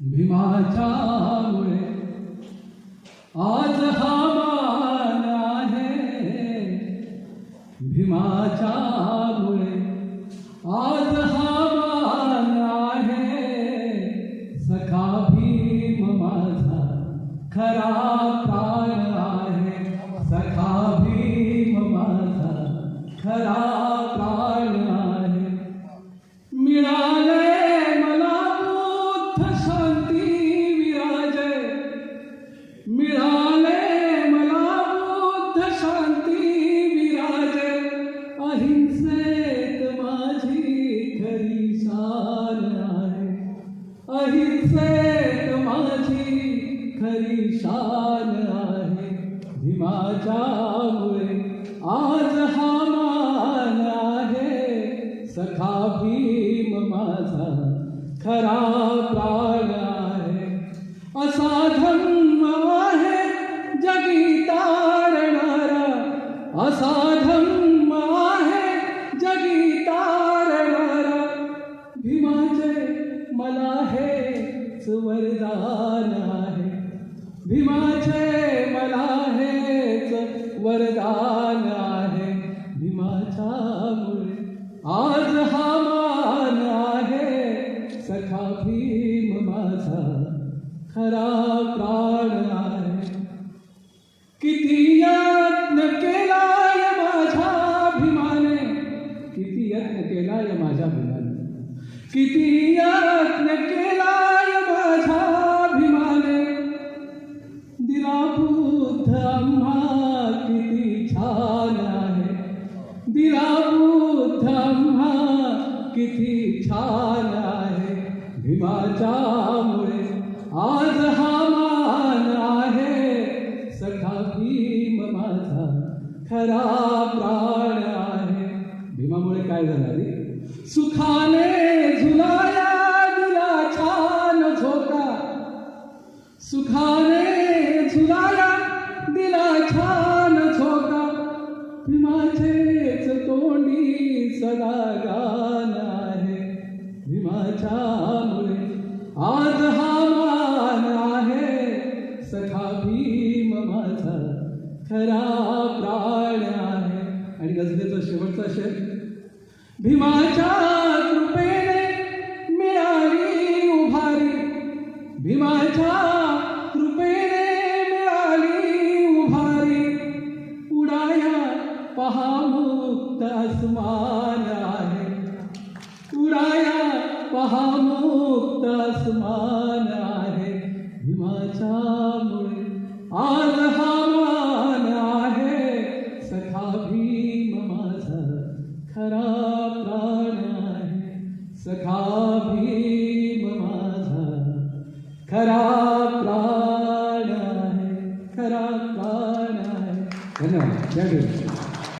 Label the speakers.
Speaker 1: भीमाच्यामुळे आज हा मान आहे भीमाच्यामुळे आज अहिंसेत माझी खरी शान आहे आज हा सखा भीम माझा खरा प्राण आहे. असा जगी तारणारा असा जगी मला हेच वरदान आहे भीमाचे मला हेच वरदान आहे भीमाच्यामुळे आज हा। मान आहे सखा भीम माझा, खरा प्राण आहे। किती यत्न केलाय माझ्या भीमाने, किती यत्न केलाय माझ्या भीमाने। किती आम्हा किती छान आहे आम्हा किती छान आहे भीमाच्यामुळे आज हा। मान आहे सखा भीम माझा खरा प्राण आहे। भीमामुळे काय झालं सुखाने सदा गान आहे. भीमाच्यामुळे आज हा मान आहे. सखा भीम माझा खरा प्राण आहे. आणि गजलेचा शेवटचा शेर भीमाच्या कृपेने मिळाली उभारी. भीमाच्या पहा मुक्त आसमान आहे उडाया पहा मुक्त आसमान आहे आज हा। मान सखा भीम माझा खरा प्राण आहे सखा भीम खरा प्राण आहे खरा प्राण आहे धन्यवाद। जय